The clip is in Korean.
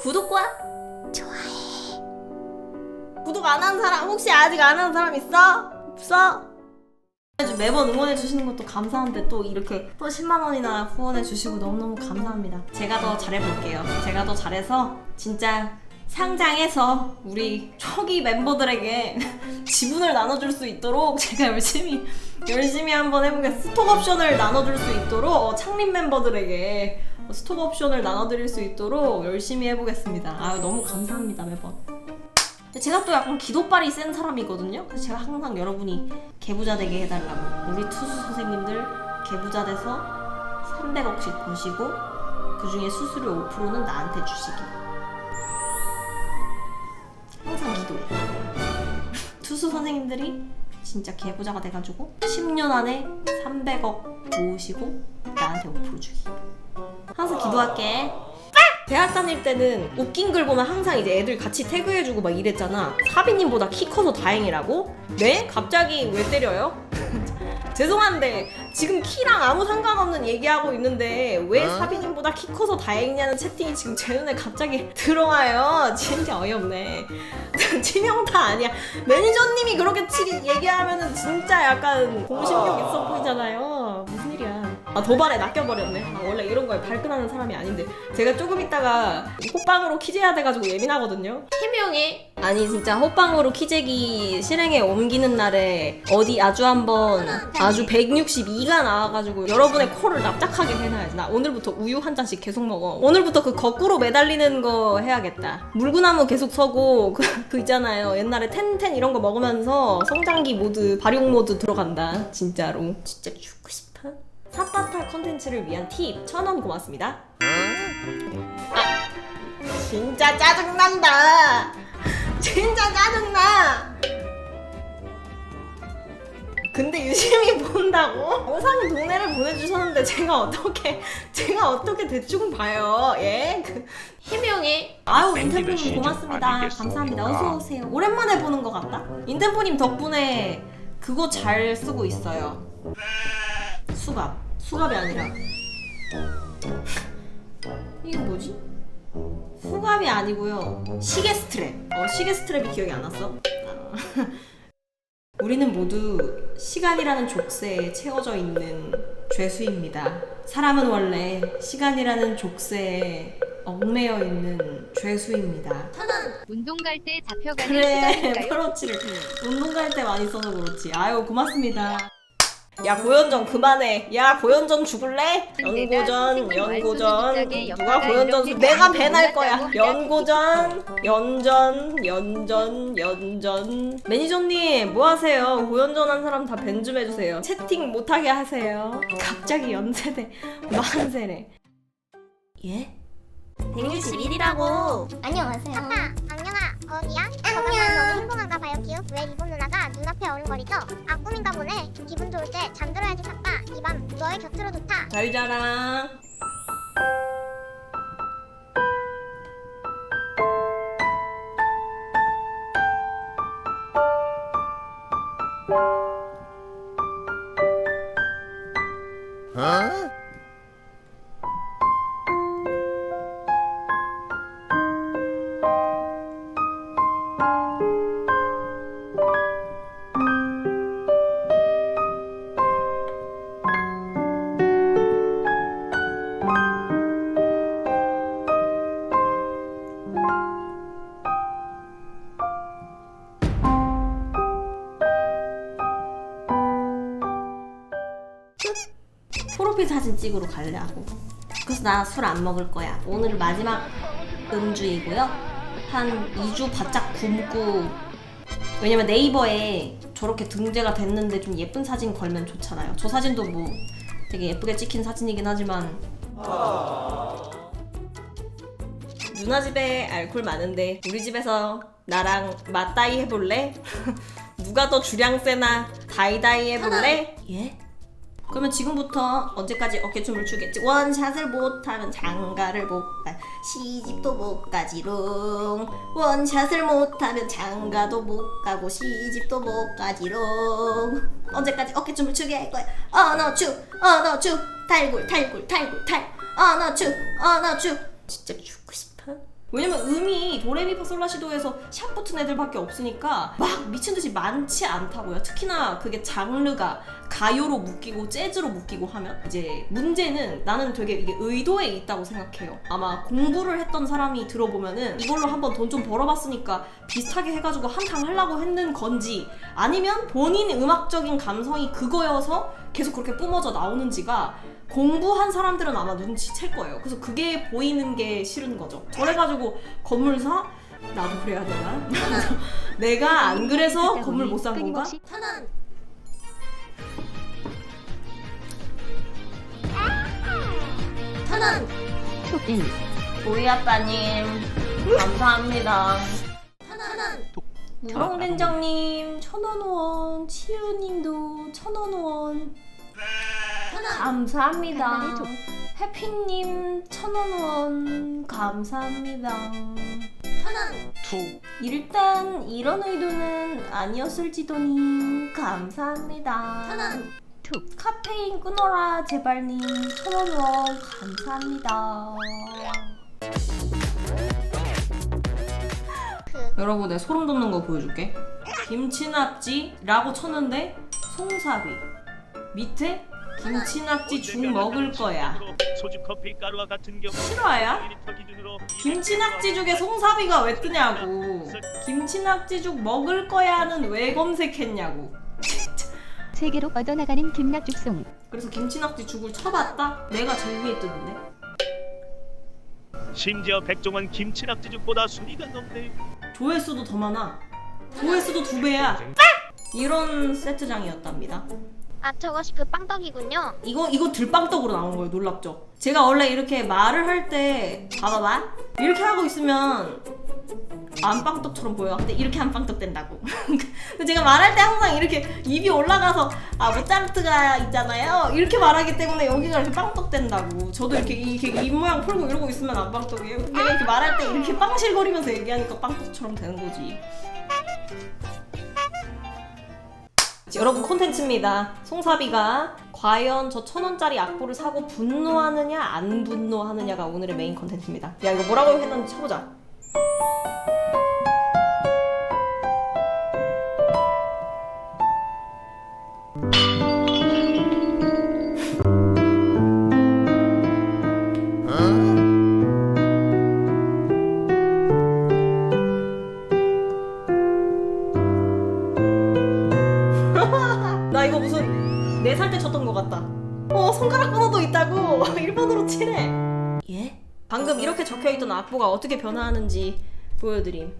구독과 좋아해. 구독 안 한 사람 혹시 아직 안 한 사람 있어? 없어? 매번 응원해 주시는 것도 감사한데 또 이렇게 또 10만 원이나 후원해 주시고 너무너무 감사합니다. 제가 더 잘해 볼게요. 제가 더 잘해서 진짜 상장해서 우리 초기 멤버들에게 지분을 나눠줄 수 있도록 제가 열심히 열심히 한번 해보겠습니다. 스톡 옵션을 나눠줄 수 있도록 어, 창립 멤버들에게 스톡 옵션을 나눠드릴 수 있도록 열심히 해보겠습니다. 아 너무 감사합니다 매번. 제가 또 약간 기도발이 센 사람이거든요. 그래서 제가 항상 여러분이 개부자 되게 해달라고 우리 투수 선생님들 개부자 돼서 300억씩 버시고 그 중에 수수료 5%는 나한테 주시기. 항상 기도해. 투수 선생님들이 진짜 개부자가 돼가지고 10년 안에 300억 모으시고 나한테 5% 주기. 항상 기도할게. 대학 다닐 때는 웃긴 글 보면 항상 이제 애들 같이 태그해주고 막 이랬잖아. 사비님보다 키 커서 다행이라고? 네? 갑자기 왜 때려요? 죄송한데 지금 키랑 아무 상관없는 얘기하고 있는데 왜 사비님보다 키 커서 다행이냐는 채팅이 지금 제 눈에 갑자기 들어와요. 진짜 어이없네. 치명타 아니야. 매니저님이 그렇게 치, 얘기하면은 진짜 약간 공신력 있어 보이잖아요. 무슨 일이야. 아 도발에 낚여버렸네. 아, 원래 이런 거에 발끈하는 사람이 아닌데 제가 조금 있다가 호빵으로 키재야 돼가지고 예민하거든요. 해명해. 아니 진짜 호빵으로 키재기 실행에 옮기는 날에 어디 아주 한번 아주 162가 나와가지고 여러분의 코를 납작하게 해놔야지. 나 오늘부터 우유 한 잔씩 계속 먹어. 오늘부터 그 거꾸로 매달리는 거 해야겠다. 물구나무 계속 서고 그, 그 있잖아요. 옛날에 텐텐 이런 거 먹으면서 성장기 모드 발용 모드 들어간다. 진짜로. 진짜 죽고 싶어. 삿바탈 컨텐츠를 위한 팁 천 원 고맙습니다. 아, 진짜 짜증난다. 진짜 짜증나. 근데 유심히 본다고? 영상이 동네를 보내주셨는데 제가 어떻게 제가 어떻게 대충 봐요? 예? 그, 해명해. 아유 인템포님 좀 고맙습니다. 감사합니다. 어서 오세요. 오랜만에 보는 것 같다. 인템포님 덕분에 그거 잘 쓰고 있어요. 수갑. 수갑이 아니라. 이게 뭐지? 수갑이 아니고요. 시계 스트랩. 어, 시계 스트랩이 기억이 안 났어? 아. 우리는 모두 시간이라는 족쇄에 채워져 있는 죄수입니다. 사람은 원래 시간이라는 족쇄에 얽매여 있는 죄수입니다. 운동 갈 때 잡혀가는 그래, 수단인가요? 프로치를 운동 갈 때 많이 써서 그렇지. 아유, 고맙습니다. 야, 고연전 그만해. 야, 고연전 죽을래? 연고전, 연고전. 누가 고연전 수... 내가 배날 거야. 연고전, 연전, 연전, 연전. 매니저님, 뭐 하세요? 고연전 한 사람 다밴좀 해주세요. 채팅 못하게 하세요. 갑자기 연세대, 만세래. 예? 161이라고. 안녕하세요. 거리죠? 아, 꿈인가 보네. 기분 좋을 때 잠들어야지, 사빠. 이 밤 너의 곁으로 좋다. 잘 자라. 프로필 사진 찍으러 가려고. 그래서 나 술 안 먹을 거야. 오늘 마지막 음주이고요. 한 2주 바짝 굶고 왜냐면 네이버에 저렇게 등재가 됐는데 좀 예쁜 사진 걸면 좋잖아요. 저 사진도 뭐 되게 예쁘게 찍힌 사진이긴 하지만 누나 집에 알콜 많은데 우리 집에서 나랑 맞다이 해볼래? 누가 더 주량 세나 다이다이 해볼래? 예? 그러면 지금부터 언제까지 어깨춤을 추겠지? 원샷을 못하면 장가를 못 가, 시집도 못 가지롱. 원샷을 못하면 장가도 못 가고 시집도 못 가지롱. 언제까지 어깨춤을 추게 할 거야? 언어추, 언어추, 탈굴, 탈굴, 탈굴, 탈. 언어추, 언어추. 진짜 죽고 싶어. 왜냐면 음이 도레미파솔라시도에서 샵 붙은 애들밖에 없으니까 막 미친 듯이 많지 않다고요. 특히나 그게 장르가 가요로 묶이고 재즈로 묶이고 하면 이제 문제는 나는 되게 이게 의도에 있다고 생각해요. 아마 공부를 했던 사람이 들어보면은 이걸로 한번 돈 좀 벌어봤으니까 비슷하게 해가지고 한탕 하려고 했는 건지 아니면 본인 음악적인 감성이 그거여서 계속 그렇게 뿜어져 나오는지가 공부한 사람들은 아마 눈치챌 거예요. 그래서 그게 보이는 게 싫은 거죠. 저래가지고 건물 사? 나도 그래야 되나? 내가 안 그래서 건물 못 산 건가? 천안 톡인 보이 아빠님 감사합니다. 천안 우렁된장님 천원 원 치유님도 천원 원. 감사합니다. 해피님 천원 원. 감사합니다. 일단 이런 의도는 아니었을지도니 감사합니다. 툭 카페인 끊어라 제발님. 천원 원. 감사합니다. 그 여러분 내 소름 돋는 거 보여줄게. 김치낙지라고 쳤는데 송사비 밑에 김치낙지 죽 먹을 거야. 소주 커피 가루와 같은 경우 실화야? 1리터 기준으로 김치낙지죽에 송사비가 왜 뜨냐고. 김치낙지죽 먹을 거야는 왜 검색했냐고. 세계로 뻗어나가는 김낙죽송 그래서 김치낙지죽을 쳐봤다? 내가 제일 위에 뜨는데. 심지어 백종원 김치낙지죽보다 순위가 높네. 조회수도 더 많아. 조회수도 두 배야. 이런 세트장이었답니다. 아 저것이 그 빵떡이군요. 이거 이거 들빵떡으로 나온 거예요. 놀랍죠? 제가 원래 이렇게 말을 할 때 봐봐봐 이렇게 하고 있으면 안 빵떡처럼 보여. 근데 이렇게 하면 빵떡 된다고. 근데 제가 말할 때 항상 이렇게 입이 올라가서 아 모차르트가 있잖아요. 이렇게 말하기 때문에 여기가 이렇게 빵떡 된다고. 저도 이렇게 이렇게 입 모양 풀고 이러고 있으면 안 빵떡이에요. 내가 이렇게 말할 때 이렇게 빵실거리면서 얘기하니까 빵떡처럼 되는 거지. 여러분 콘텐츠입니다. 송사비가 과연 저 천 원짜리 악보를 사고 분노하느냐 안 분노하느냐가 오늘의 메인 콘텐츠입니다. 야 이거 뭐라고 했는지 쳐보자. 나 이거 무슨 네 살 때 쳤던 것 같다. 어 손가락 번호도 있다고 일본어로 치래. 예? 방금 이렇게 적혀있던 악보가 어떻게 변화하는지 보여드림.